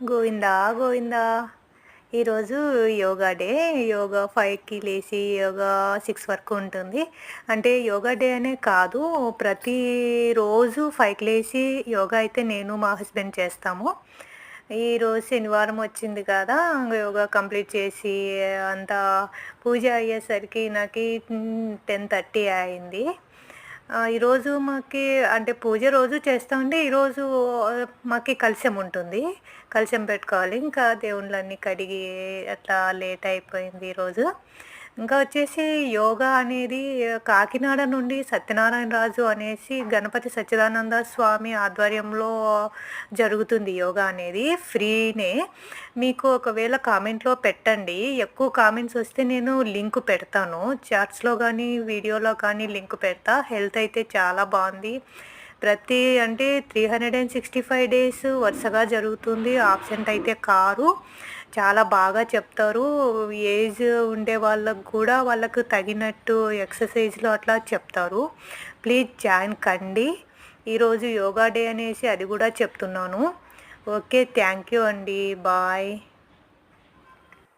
గోవిందా గోవిందా. ఈరోజు యోగా డే. యోగా ఫైవ్కి లేచి యోగా సిక్స్ వరకు ఉంటుంది. అంటే యోగా డే అనే కాదు ప్రతిరోజు ఫైవ్కి లేచి యోగా అయితే నేను మా హస్బెండ్ చేస్తాము. ఈరోజు శనివారం వచ్చింది కదా యోగా కంప్లీట్ చేసి అంతా పూజ అయ్యేసరికి నాకు టెన్ థర్టీ అయింది. ఈరోజు మాకి అంటే పూజ రోజు చేస్తామండి ఈరోజు మాకి కలశం ఉంటుంది. కలశం పెట్టుకోవాలి. ఇంకా దేవుళ్ళన్నీ కడిగి అట్లా లేట్ అయిపోయింది ఈరోజు ఇంకా వచ్చేసి యోగా అనేది కాకినాడ నుండి సత్యనారాయణ రాజు అనేసి గణపతి సచ్చిదానంద స్వామి ఆధ్వర్యంలో జరుగుతుంది యోగా అనేది. ఫ్రీనే. మీకు ఒకవేళ కామెంట్లో పెట్టండి. ఎక్కువ కామెంట్స్ వస్తే నేను లింక్ పెడతాను. చాట్స్లో కానీ వీడియోలో కానీ లింక్ పెడతా. హెల్త్ అయితే చాలా బాగుంది. ప్రతి అంటే three hundred and sixty five days వరుసగా జరుగుతుంది. ఆబ్సెంట్ అయితే కారు. చాలా బాగా చెప్తారు. ఏజ్ ఉండే వాళ్ళకు కూడా వాళ్ళకు తగినట్టు ఎక్సర్సైజ్లు అట్లా చెప్తారు. ప్లీజ్ జాయిన్ కండి. ఈరోజు యోగా డే అనేసి అది కూడా చెప్తున్నాను. ఓకే థ్యాంక్ యూ అండి. బాయ్